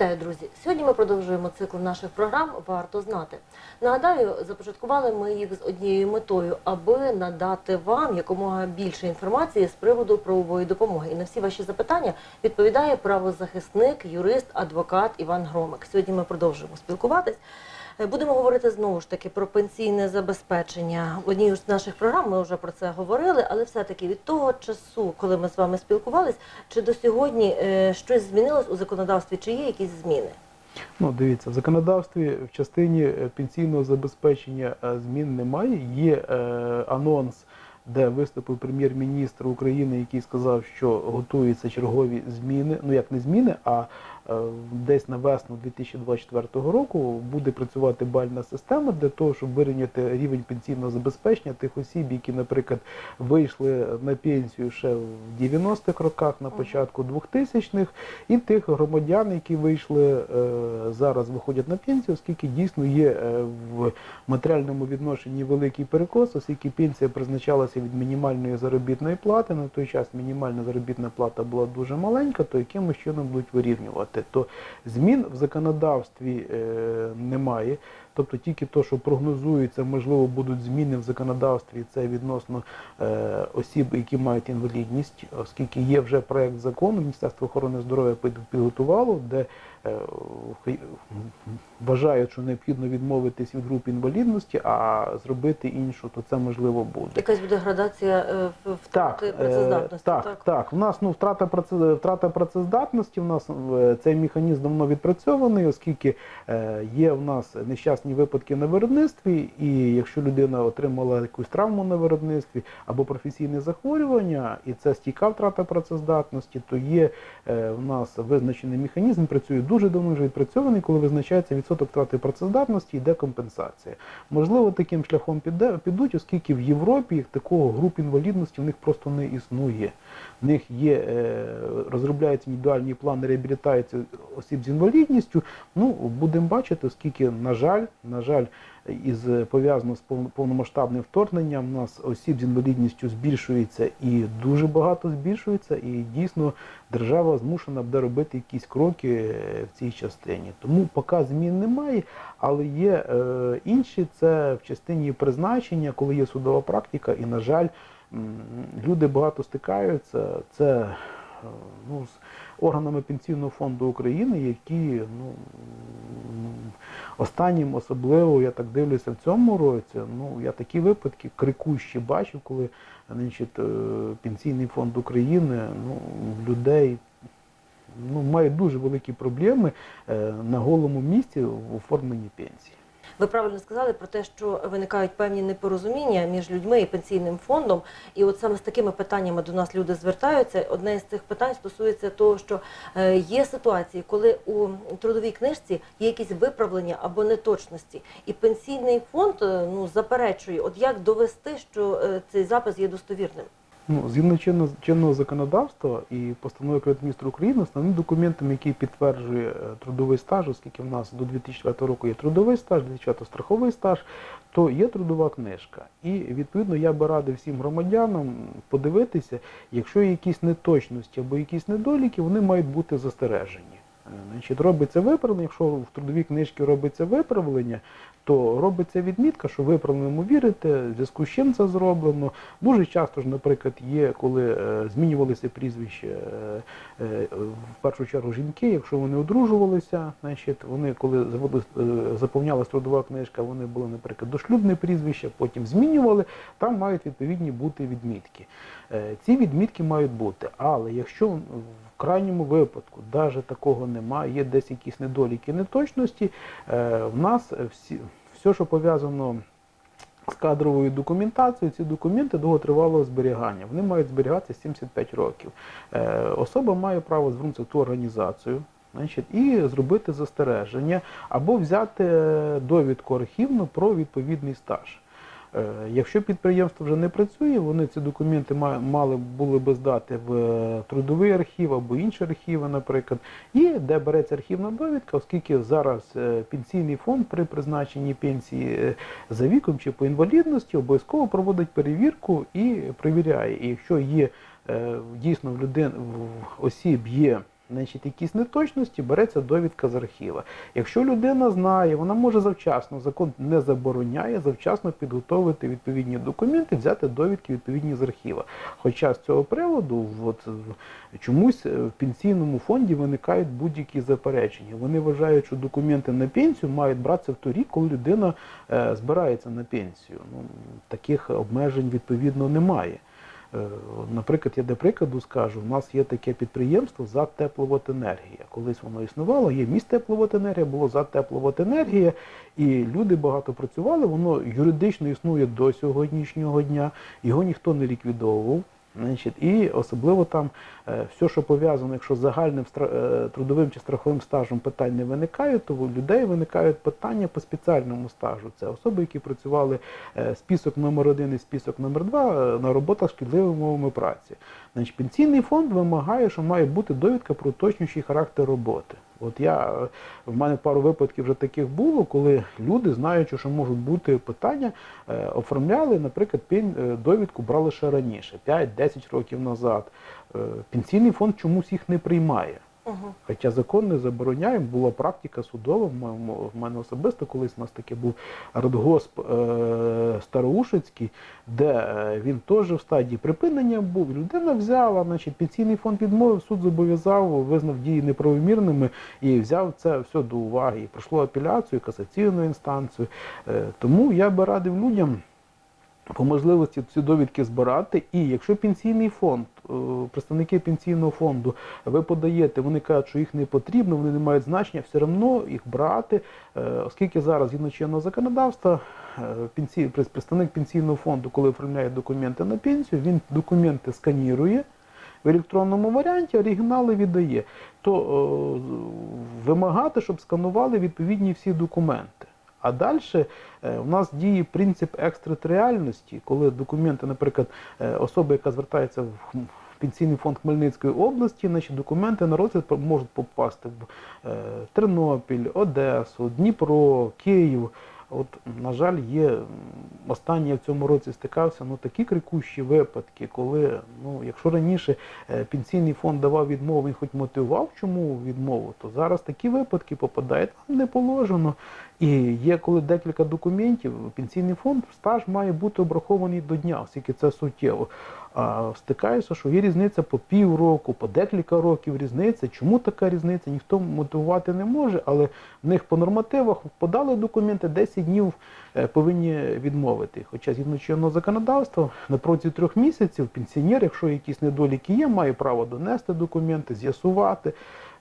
Вітаю, друзі! Сьогодні ми продовжуємо цикл наших програм Варто знати. Нагадаю, започаткували ми їх з однією метою, аби надати вам якомога більше інформації з приводу правової допомоги. І на всі ваші запитання відповідає правозахисник, юрист, адвокат Іван Громик. Сьогодні ми продовжуємо спілкуватись. Е, Будемо говорити знову ж таки про пенсійне забезпечення. В одній з наших програм ми вже про це говорили, але все-таки від того часу, коли ми з вами спілкувались, чи до сьогодні е, щось змінилось у законодавстві, чи є якісь зміни? Ну, дивіться, в законодавстві в частині е, пенсійного забезпечення змін немає. Є е, анонс, де виступив прем'єр-міністр України, який сказав, що готуються чергові зміни. Ну як не зміни, а десь на весну 2024 року буде працювати бальна система для того, щоб вирівняти рівень пенсійного забезпечення тих осіб, які, наприклад, вийшли на пенсію ще в 90-х роках, на початку 2000-х, і тих громадян, які вийшли е, зараз, виходять на пенсію, оскільки дійсно є е, в матеріальному відношенні великий перекос, оскільки пенсія призначалася від мінімальної заробітної плати. На той час мінімальна заробітна плата була дуже маленька, то якимось чином будуть вирівнювати. То змін в законодавстві е, немає. Тобто тільки то, що прогнозується, можливо, будуть зміни в законодавстві, це відносно е, осіб, які мають інвалідність, оскільки є вже проект закону, Міністерство охорони здоров'я підготувало, де е, вважають, що необхідно відмовитись від груп інвалідності, а зробити іншу, то це можливо буде. Якась буде градація е, в- Так, втрати е, працездатності? так, так. У нас ну втрата втрата працездатності. У нас е, цей механізм давно відпрацьований, оскільки е, є в нас нещасні випадки на виробництві, і якщо людина отримала якусь травму на виробництві або професійне захворювання, і це стійка втрата працездатності, то є е, в нас визначений механізм, працює дуже давно вже відпрацьований, коли визначається відсоток втрати працездатності, йде компенсація. Можливо, таким шляхом підуть, оскільки в Європі такого груп інвалідності в них просто не існує. В них є, е, розробляються індивідуальні плани реабілітації осіб з інвалідністю. Ну, будемо бачити, оскільки, на жаль, на жаль, із пов'язано з пов- повномасштабним вторгненням, у нас осіб з інвалідністю збільшується і дуже багато збільшується, і дійсно держава змушена буде робити якісь кроки е, в цій частині. Тому поки змін немає, але є е, інші, це в частині призначення, коли є судова практика, і, на жаль, люди багато стикаються. Це е, ну, органами Пенсійного фонду України, які ну, останнім особливо, я так дивлюся, в цьому році, ну, я такі випадки крикущі бачив, коли значить, е, Пенсійний фонд України ну, людей ну, має дуже великі проблеми е, на голому місці в оформленні пенсії. Ви правильно сказали про те, що виникають певні непорозуміння між людьми і пенсійним фондом. І от саме з такими питаннями до нас люди звертаються. Одне з цих питань стосується того, що е, є ситуації, коли у трудовій книжці є якісь виправлення або неточності, і пенсійний фонд е, ну заперечує, от як довести, що е, цей запис є достовірним. Ну, згідно чинного, чинного законодавства і постанови Кабінету міністрів України, основним документом, який підтверджує е, трудовий стаж, оскільки в нас до 2004 року є трудовий стаж, 2004 страховий стаж, то є трудова книжка. І відповідно я би радив всім громадянам подивитися, якщо є якісь неточності або якісь недоліки, вони мають бути застережені. Е, Значить, робиться виправлення, якщо в трудовій книжці робиться виправлення, то робиться відмітка, що ви правильному вірите, в зв'язку з чим це зроблено. Дуже часто ж, наприклад, є, коли е, змінювалися прізвища е, в першу чергу жінки, якщо вони одружувалися, значить, вони коли е, трудова книжка, вони були, наприклад, дошлюбне прізвище, потім змінювали, там мають відповідні бути відмітки. Ці відмітки мають бути, але якщо крайньому випадку навіть такого немає, є десь якісь недоліки, неточності, е, в нас всі, все, що пов'язано з кадровою документацією, ці документи довготривалого зберігання. Вони мають зберігатися 75 років. Е, Особа має право звернутися в ту організацію. Значить, і зробити застереження або взяти довідку архівну про відповідний стаж. Е, Якщо підприємство вже не працює, вони ці документи ма- мали були би здати в е, трудовий архів або інші архіви, наприклад, і де береться архівна довідка, оскільки зараз е, пенсійний фонд при призначенні пенсії за віком чи по інвалідності обов'язково проводить перевірку і перевіряє. І якщо є дійсно в людин в осіб є значить, якісь неточності, береться довідка з архіва. Якщо людина знає, вона може завчасно, закон не забороняє завчасно підготовити відповідні документи, взяти довідки відповідні з архіва. Хоча з цього приводу от, чомусь е, в пенсійному фонді виникають будь-які заперечення. Вони вважають, що документи на пенсію мають братися в той коли людина е, збирається на пенсію. Ну, таких обмежень відповідно немає. Е, Наприклад, я для прикладу скажу, у нас є таке підприємство за тепловоденергія. Колись воно існувало, є міст тепловоденергія, було за тепловоденергія, і люди багато працювали, воно юридично існує до сьогоднішнього дня, його ніхто не ліквідовував. Значить, і особливо там е, все, що пов'язано, якщо з загальним е, трудовим чи страховим стажем питань не виникає, то у людей виникають питання по спеціальному стажу. Це особи, які працювали е, список номер один і список номер два е, на роботах з шкідливими умовами праці. Значить, пенсійний фонд вимагає, що має бути довідка про уточнюючий характер роботи. От я в мене пару випадків вже таких було, коли люди, знаючи, що можуть бути питання, е, оформляли, наприклад, е, довідку брали ще раніше, 5-10 років назад. Е, Пенсійний фонд чомусь їх не приймає. Угу. Хоча закон не забороняє, була практика судова. В мене особисто колись у нас таке був радгосп е, Староушицький, де е, він теж в стадії припинення був. Людина взяла, значить, пенсійний фонд відмовив, суд зобов'язав, визнав дії неправомірними і взяв це все до уваги. І пройшло апеляцію, касаційну інстанцію. Е, тому я би радив людям по можливості ці довідки збирати. І якщо пенсійний фонд, е, представники пенсійного фонду, ви подаєте, вони кажуть, що їх не потрібно, вони не мають значення, все одно їх брати, е, оскільки зараз згідно чинного законодавства. е, Представник пенсійного фонду, коли оформляє документи на пенсію, він документи сканірує в електронному варіанті, оригінали віддає. То з- вимагати, щоб сканували відповідні всі документи. А далі у нас діє принцип екстратеріальності, коли документи, наприклад, е, особа, яка звертається в пенсійний фонд Хмельницької області, значить документи на розгляд можуть попасти в е, Тернопіль, Одесу, Дніпро, Київ. От, на жаль, є я в цьому році стикався ну, такі крикущі випадки, коли, ну, якщо раніше е, пенсійний фонд давав відмову, він хоч мотивував, чому відмову, то зараз такі випадки попадають не положено. І є коли декілька документів, пенсійний фонд стаж має бути обрахований до дня, оскільки це суттєво. А стикається, що є різниця по півроку, по декілька років різниця. Чому така різниця? Ніхто мотивувати не може, але в них по нормативах подали документи, 10 днів е, повинні відмовити. Хоча згідно чинного законодавства на протязі трьох місяців пенсіонер, якщо якісь недоліки є, має право донести документи, з'ясувати.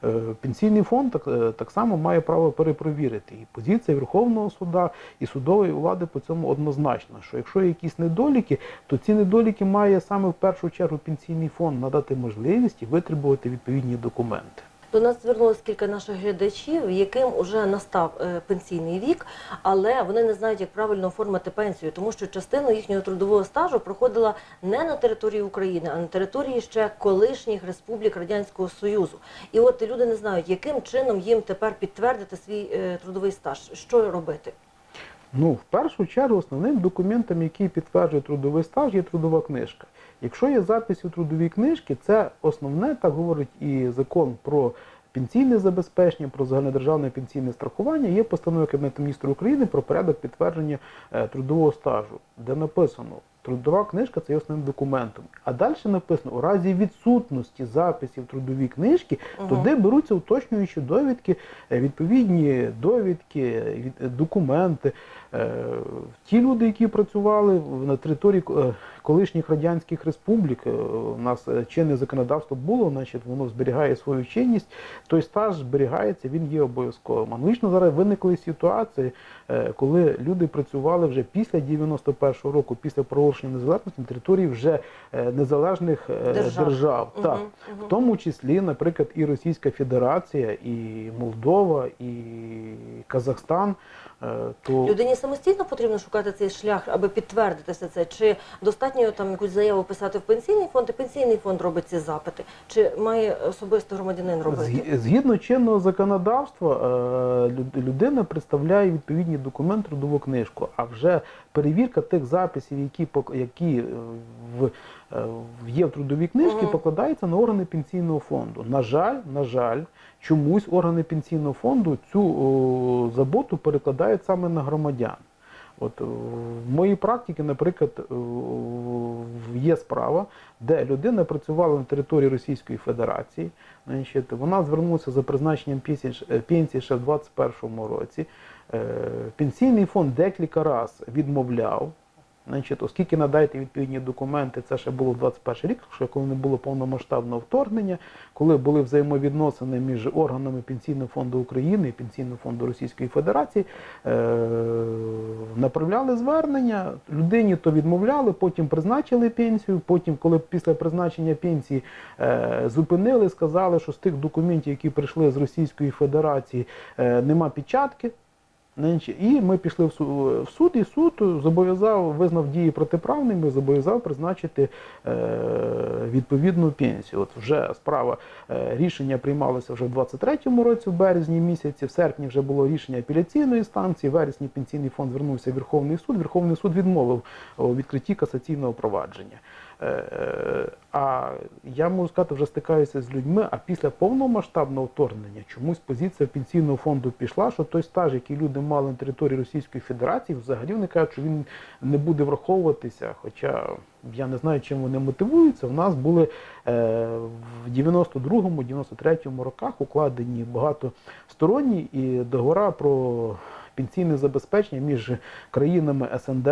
Е, Пенсійний фонд так, е, так само має право перепровірити. І позиція Верховного суда і судової влади по цьому однозначно, що якщо є якісь недоліки, то ці недоліки має саме в першу чергу пенсійний фонд надати можливість і витребувати відповідні документи. До нас звернулося кілька наших глядачів, яким вже настав е, пенсійний вік, але вони не знають, як правильно оформити пенсію, тому що частину їхнього трудового стажу проходила не на території України, а на території ще колишніх республік Радянського Союзу. І от люди не знають, яким чином їм тепер підтвердити свій е, трудовий стаж, що робити. Ну, в першу чергу, основним документом, який підтверджує трудовий стаж, є трудова книжка. Якщо є запис у трудовій книжці, це основне, так говорить і закон про пенсійне забезпечення, про загальнодержавне пенсійне страхування, є постанова Кабінету міністрів України про порядок підтвердження е, трудового стажу, де написано. Трудова книжка це є основним документом. А далі написано, у разі відсутності записів трудовій книжки, Мгм. туди беруться уточнюючі довідки, е, відповідні довідки, від- документи. Е, Ті люди, які працювали на території е, колишніх радянських республік, е, у нас чинне законодавство було, значить воно зберігає свою чинність, той стаж зберігається, він є обов'язковим. Аналогічно зараз виникли ситуації, коли люди працювали вже після 91-го року, після проголошення незалежності на території вже незалежних Держав. держав. Так. Мгм, мгм. В тому числі, наприклад, і Російська Федерація, і Молдова, і Казахстан. Е, То Людині самостійно потрібно шукати цей шлях, аби підтвердити все це. Чи достатньо там якусь заяву писати в пенсійний фонд, і пенсійний фонд робить ці запити? Чи має особисто громадянин робити? Згідно чинного законодавства, е, людина представляє відповідні документи, трудову книжку, а вже перевірка тих записів, які які е, в, е, в- є в трудовій книжці, покладається на органи пенсійного фонду. На жаль, на жаль, чомусь органи пенсійного фонду цю о, заботу перекладають саме на громадян. От е, в моїй практиці, наприклад, е, є справа, де людина працювала на території Російської Федерації. Значить, вона звернулася за призначенням пенсії, ще в 2021 році. Пенсійний фонд декілька разів відмовляв. Значить, оскільки надайте відповідні документи, це ще було в 21 рік, ще коли не було повномасштабного вторгнення, коли були взаємовідносини між органами Пенсійного фонду України і Пенсійного фонду Російської Федерації, е- направляли звернення, людині то відмовляли, потім призначили пенсію, потім, коли після призначення пенсії е- зупинили, сказали, що з тих документів, які прийшли з Російської Федерації, е- нема печатки. І ми пішли в су- в суд, і суд зобов'язав, визнав дії протиправними, зобов'язав призначити е, відповідну пенсію. От вже справа е, рішення приймалося вже в 23-му році, в березні місяці, в серпні вже було рішення апеляційної станції, в вересні пенсійний фонд звернувся в Верховний суд. Верховний суд відмовив у відкритті касаційного провадження. Е, А я можу сказати, вже стикаюся з людьми, а після повномасштабного вторгнення чомусь позиція пенсійного фонду пішла, що той стаж, який люди мали на території Російської Федерації, взагалі вони кажуть, що він не буде враховуватися. Хоча я не знаю, чим вони мотивуються. У нас були е, в 92-му, 93-му роках укладені багатосторонні і договори про пенсійне забезпечення між країнами СНД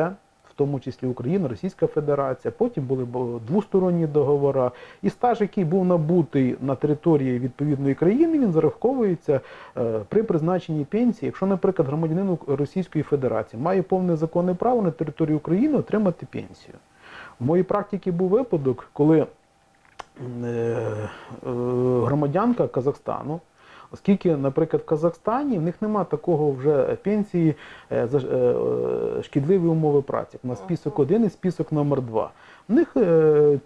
тому числі Україна, Російська Федерація. Потім були двосторонні договори. І стаж, який був набутий на території відповідної країни, він зараховується е, при призначенні пенсії. Якщо, наприклад, громадянин Російської Федерації має повне законне право на території України отримати пенсію. В моїй практиці був випадок, коли е, е, громадянка Казахстану. Оскільки, наприклад, в Казахстані в них нема такого вже пенсії е, за е, е, шкідливі умови праці. На список один і список номер 2 В них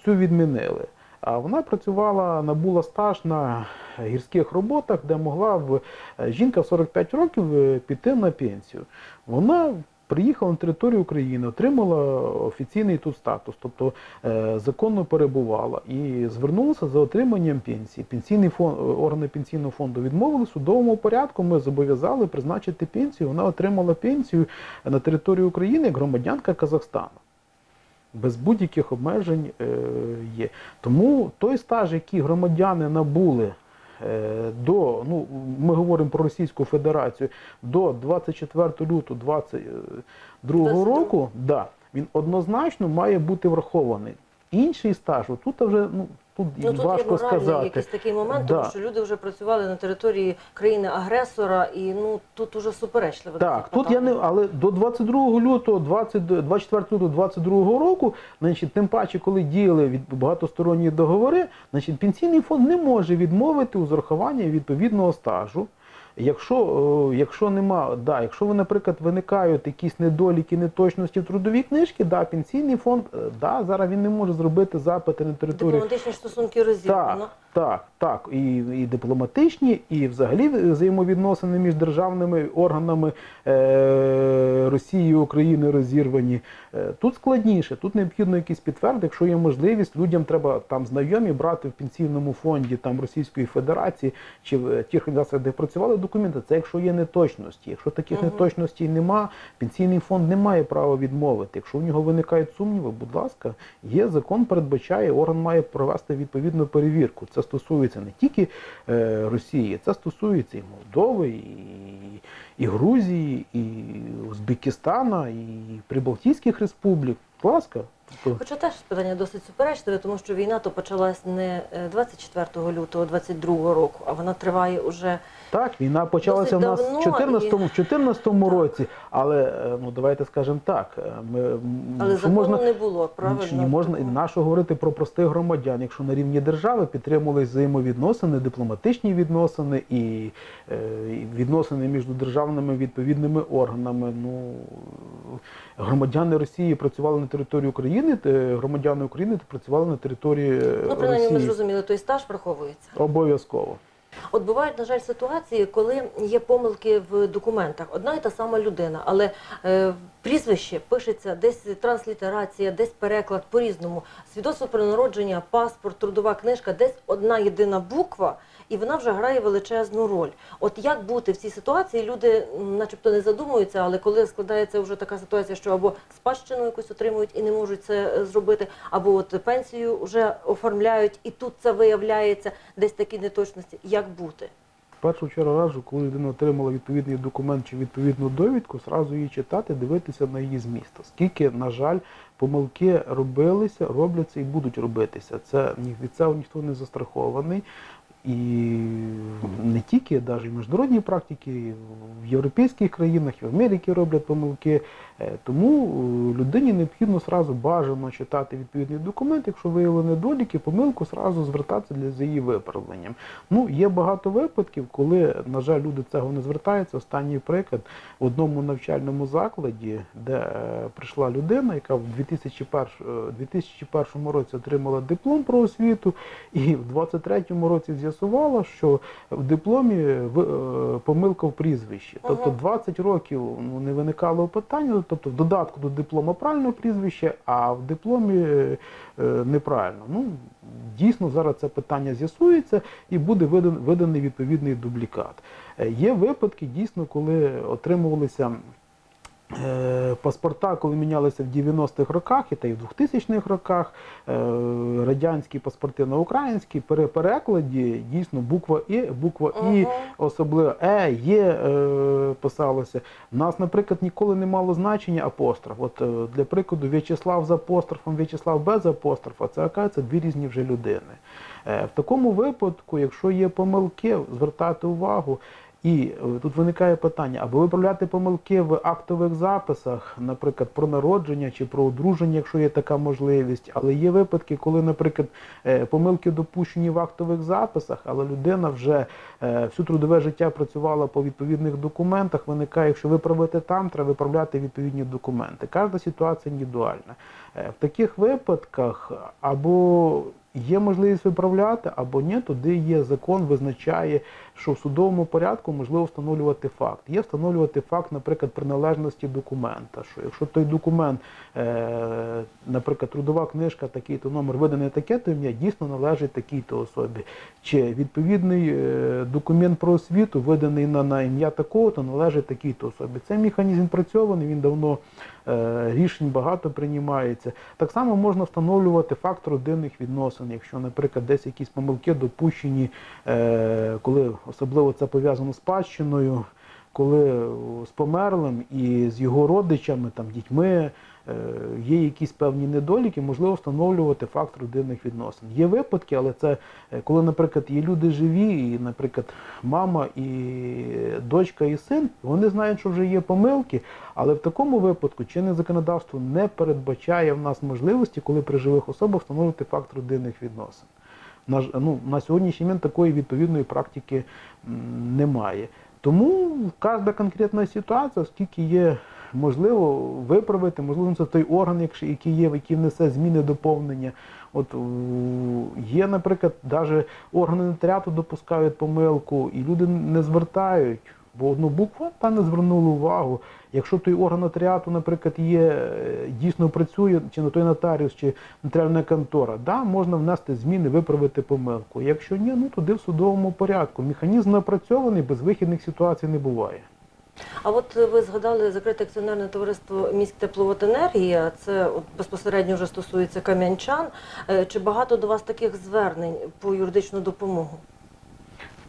цю відмінили. А вона працювала, набула стаж на гірських роботах, де могла в жінка в 45 років піти на пенсію. Вона приїхала на територію України, отримала офіційний тут статус, тобто е, законно перебувала і звернулася за отриманням пенсії. Пенсійний органи пенсійного фонду відмовили судовому порядку. Ми зобов'язали призначити пенсію. Вона отримала пенсію на території України як громадянка Казахстану. Без будь-яких обмежень е, є. Тому той стаж, який громадяни набули до, ну, ми говоримо про Російську Федерацію, до 24 лютого 2022 22. року, да, він однозначно має бути врахований. Інший стаж, тут вже ну, тут, Ну, тут важко є сказати. якийсь такий момент, Да. тому що люди вже працювали на території країни-агресора, і ну тут уже суперечливо. Так, тут я не, але до 22 лютого, 20, 24 лютого 22 року, значить, тим паче, коли діяли від багатосторонні договори, значить, пенсійний фонд не може відмовити у зарахуванні відповідного стажу. Якщо, е, якщо нема, да, якщо ви, наприклад, виникають якісь недоліки, неточності в трудовій книжці, да, пенсійний фонд, е, да, зараз він не може зробити запити на територію Дипломатичні стосунки розірвано. так, так, так. І, і дипломатичні, і взагалі взаємовідносини між державними органами е, Росії, України розірвані. Е, тут складніше, тут необхідно якісь підтвердити, якщо є можливість, людям треба там знайомі брати в пенсійному фонді там Російської Федерації чи в е, тих організаціях, де працювали документи. Це якщо є неточності. Якщо таких Мгм. неточностей нема, пенсійний фонд не має права відмовити. Якщо у нього виникають сумніви, будь ласка, є закон передбачає, орган має провести відповідну перевірку. Це стосується не тільки е, Росії, це стосується і Молдови, і, і Грузії, і Узбекистана, і Прибалтійських республік. Будь ласка. Хоча теж питання досить суперечливе, тому що війна то почалась не е, 24 лютого 22 року, а вона триває уже Так, війна почалася в нас в 14-му, в 14-му році, але е, ну давайте скажемо так. е, Ми, але що закону можна, не було, правильно? Ні, можна і Тому- нащо говорити про простих громадян, якщо на рівні держави підтримувались взаємовідносини, дипломатичні відносини і, е, і відносини між державними відповідними органами. Ну громадяни Росії працювали на території України, те громадяни України працювали на території е, Ну, принаймні, ми Росії. зрозуміли, той стаж враховується. Обов'язково. От бувають, на жаль, ситуації, коли є помилки в документах. Одна і та сама людина, але е, прізвище пишеться десь транслітерація, десь переклад по-різному. Свідоцтво про народження, паспорт, трудова книжка, десь одна єдина буква, і вона вже грає величезну роль. От як бути в цій ситуації? Люди, начебто, не задумуються, але коли складається вже така ситуація, що або спадщину якусь отримують і не можуть це е, зробити, або от пенсію вже оформляють, і тут це виявляється десь такі неточності. Як бути? Першу чергу раджу, коли людина отримала відповідний документ чи відповідну довідку, зразу її читати, дивитися на її зміст. Оскільки, на жаль, помилки робилися, робляться і будуть робитися. Це від цього ніхто не застрахований. І не тільки навіть в міжнародній практиці, і в європейських країнах, і в Америці роблять помилки. Е, Тому е, людині необхідно сразу бажано читати відповідний документ, якщо виявили недоліки, помилку, сразу звертатися для за її виправленням. Ну, є багато випадків, коли, на жаль, люди цього не звертаються. Останній приклад в одному навчальному закладі, де е, прийшла людина, яка в 2001, е, 2001 році отримала диплом про освіту, і в 2023 році з'ясувала, що в дипломі в- е, помилка в прізвищі. Тобто Ага. 20 років ну, не виникало питання, тобто в додатку до диплома правильне прізвище, а в дипломі е, е, неправильно. Ну, дійсно, зараз це питання з'ясується і буде видан, виданий відповідний дублікат. Е, Є випадки, дійсно, коли отримувалися. Е, Паспорта, коли мінялися в 90-х роках, і та й в 2000-х роках, е, радянські паспорти на українські, при перекладі дійсно буква І, буква І, особливо Е, Є е, писалося. У нас, наприклад, ніколи не мало значення апостроф. От для прикладу, В'ячеслав з апострофом, В'ячеслав без апострофа, це оказується дві різні вже людини. В такому випадку, якщо є помилки, звертати увагу. І е, тут виникає питання, або виправляти помилки в актових записах, наприклад, про народження чи про одруження, якщо є така можливість. Але є випадки, коли, наприклад, е, помилки допущені в актових записах, але людина вже е, всю трудове життя працювала по відповідних документах. Виникає, якщо виправити там, треба виправляти відповідні документи. Кожна ситуація індивідуальна. В таких випадках або є можливість виправляти, або ні, туди є закон, визначає, що в судовому порядку можливо встановлювати факт. Є встановлювати факт, наприклад, приналежності документа. Що якщо той документ, е, наприклад, трудова книжка, такий-то номер виданий таке, то ім'я дійсно належить такій-то особі. Чи відповідний е, документ про освіту виданий на, на ім'я такого, то належить такій-то особі. Цей механізм працьований, він давно е, рішень багато приймається. Так само можна встановлювати факт родинних відносин, якщо, наприклад, десь якісь помилки допущені, коли особливо це пов'язано з спадщиною, коли е, з померлим і з його родичами, там, дітьми. е, Є якісь певні недоліки, можливо встановлювати факт родинних відносин. Є випадки, але це е, коли, наприклад, є люди живі, і, наприклад, мама і дочка і син, вони знають, що вже є помилки, але в такому випадку чинне законодавство не передбачає в нас можливості, коли при живих особах встановити факт родинних відносин. На, ну, на сьогоднішній момент такої відповідної практики немає. Тому кожна конкретна ситуація, оскільки є можливо виправити, можливо, це той орган, який є, який внесе зміни доповнення. От є, наприклад, навіть органи нотаріату допускають помилку, і люди не звертають, бо одну букву та не звернули увагу. Якщо той орган нотаріату, наприклад, є е, дійсно працює, чи на той нотаріус, чи нотаріальна контора, да, можна внести зміни, виправити помилку. Якщо ні, ну туди в судовому порядку. Механізм напрацьований, безвихідних ситуацій не буває. А от ви згадали закрите акціонерне товариство міськ тепловоденергія. Це от безпосередньо вже стосується кам'янчан. Е, Чи багато до вас таких звернень по юридичну допомогу?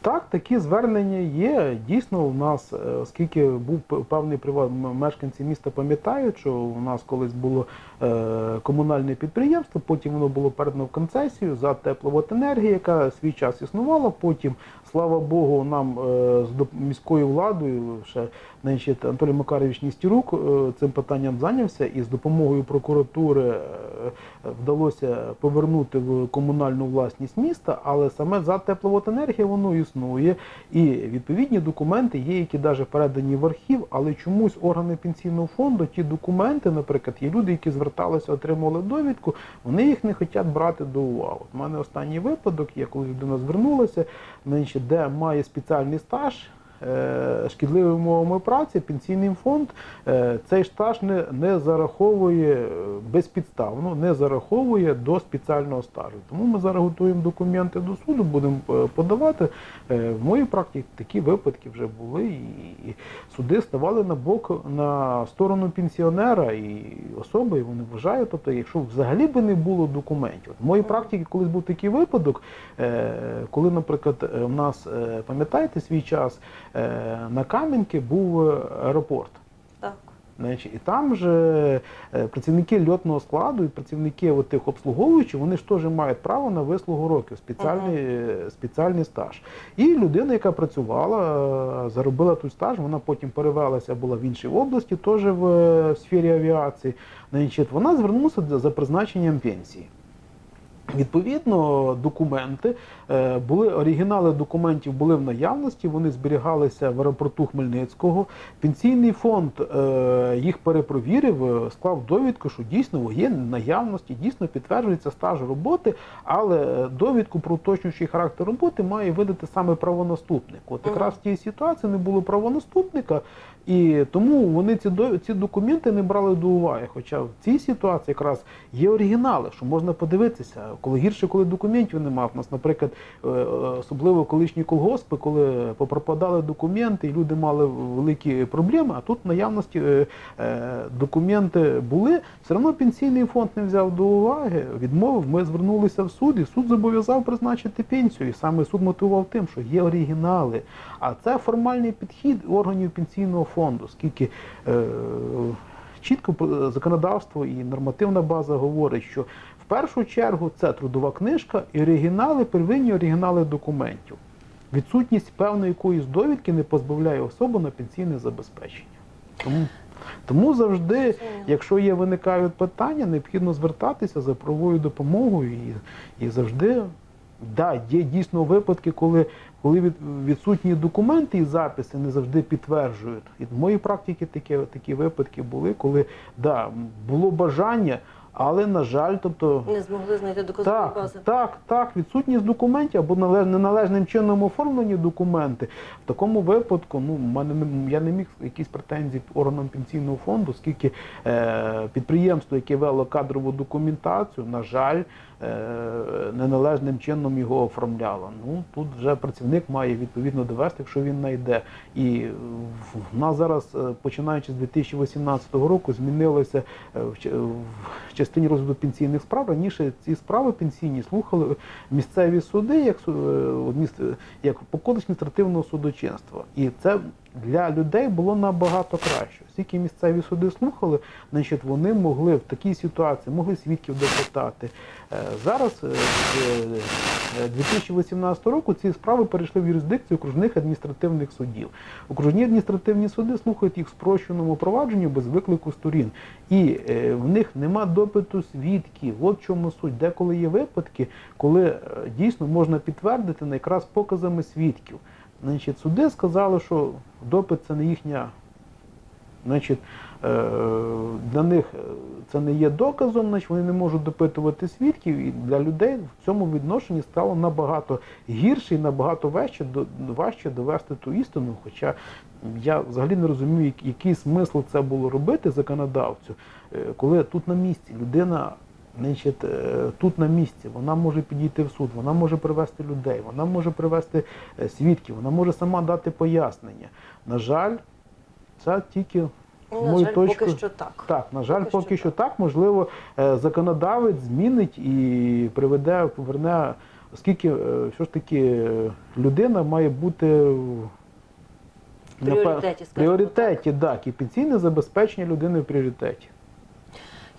Так, такі звернення є. Дійсно, у нас, е, оскільки був певний приват, мешканці міста пам'ятають, що у нас колись було е, комунальне підприємство, потім воно було передано в концесію за тепловоденергію, яка свій час існувала. Потім, слава Богу, нам е, з міською владою ще значить, Анатолій Макарович Ністірук цим питанням зайнявся і з допомогою прокуратури вдалося повернути в комунальну власність міста, але саме за тепловоденергія воно існує. І відповідні документи є, які навіть передані в архів, але чомусь органи пенсійного фонду, ті документи, наприклад, є люди, які зверталися, отримували довідку, вони їх не хочуть брати до уваги. У мене останній випадок є, коли людина звернулася, де має спеціальний стаж. Е, Шкідливими умовами праці пенсійний фонд е, цей стаж не, не зараховує е, безпідставно, не зараховує до спеціального стажу. Тому ми зараз готуємо документи до суду, будемо подавати. В моїй практиці такі випадки вже були, і суди ставали на бок на сторону пенсіонера і особи, і вони вважають, тобто, якщо взагалі би не було документів. В моїй практиці колись був такий випадок, коли, наприклад, в нас, пам'ятаєте, свій час на Кам'янки був е, аеропорт. Так. І там же е, працівники льотного складу і працівники тих обслуговуючих, вони ж теж мають право на вислугу років, спеціальний, е, спеціальний стаж. І людина, яка працювала, е, заробила той стаж, вона потім перевелася, була в іншій області, теж в, е, в сфері авіації. Вона звернулася за призначенням пенсії. Відповідно, документи е, були оригінали документів були в наявності. Вони зберігалися в аеропорту Хмельницького. Пенсійний фонд е, їх перепровірив, е, склав довідку, що дійсно є наявності, дійсно підтверджується стаж роботи, але довідку про уточнюючий характер роботи має видати саме правонаступник. От якраз в тій ситуації не було правонаступника, і тому вони ці ці документи не брали до уваги. Хоча в цій ситуації якраз є оригінали, що можна подивитися, коли гірше, коли документів немає. У нас, наприклад, е, е, особливо колишні колгоспи, коли попропадали документи, і люди мали великі проблеми. А тут наявності е, документи були. Все одно пенсійний фонд не взяв до уваги, відмовив. Ми звернулися в суд, і суд зобов'язав призначити пенсію. І саме суд мотивував тим, що є оригінали. А це формальний підхід органів пенсійного фонду, скільки е, чітко законодавство і нормативна база говорить, що в першу чергу це трудова книжка і оригінали, первинні оригінали документів. Відсутність певної якоїсь довідки не позбавляє особу на пенсійне забезпечення. Тому, тому завжди, якщо є виникають питання, необхідно звертатися за правовою допомогою і, і завжди. Да, є дійсно випадки, коли, коли від, відсутні документи і записи не завжди підтверджують. І в моїй практиці такі, такі випадки були, коли да, було бажання, але, на жаль, тобто. Не змогли знайти доказової Так, бази. так, так, відсутність документів або нале- неналежним чином оформлені документи. В такому випадку, ну, мене не- я не міг якісь претензії органам пенсійного фонду, оскільки е, підприємство, яке вело кадрову документацію, на жаль, неналежним чином його оформляло. Ну тут вже працівник має відповідно довести, якщо він знайде. І в нас зараз, е, починаючи з 2018 року, змінилося е, в частині розгляду пенсійних справ. Раніше ці справи пенсійні слухали місцеві суди, як е, як по кодексу адміністративного судочинства. І це для людей було набагато краще. Оскільки місцеві суди слухали, значить вони могли в такій ситуації могли свідків допитати. Е, Зараз е, з е, 2018 року ці справи перейшли в юрисдикцію окружних адміністративних судів. Окружні адміністративні суди слухають їх в спрощеному провадженні без виклику сторін. І е, в них нема допиту свідків. От чому суть. Деколи є випадки, коли е, дійсно можна підтвердити якраз показами свідків. Значить, суди сказали, що допит це не їхня Значить, е, для них це не є доказом, значить вони не можуть допитувати свідків, і для людей в цьому відношенні стало набагато гірше і набагато важче, важче довести ту істину. Хоча я взагалі не розумію, який смисл це було робити законодавцю, е, коли тут на місці людина. Значить, е, тут на місці вона може підійти в суд, вона може привести людей, вона може привести е, свідків, вона може сама дати пояснення. На жаль, це тільки Ну, на жаль, точки. поки що так. Так, на жаль, Поки поки, що що, так. Можливо, е, законодавець змінить і приведе, поверне, оскільки все ж таки людина має бути в пріоритеті, скажімо пріоритеті, так, і пенсійне забезпечення людини в пріоритеті.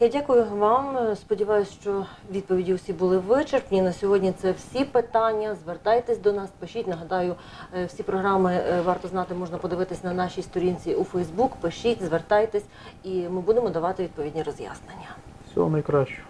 Я дякую вам. Сподіваюся, що відповіді усі були вичерпні. На сьогодні це всі питання. Звертайтесь до нас, пишіть. Нагадаю, е, всі програми е, варто знати, можна подивитись на нашій сторінці у Фейсбук. Пишіть, звертайтесь, і ми будемо давати відповідні роз'яснення. Всього найкращого.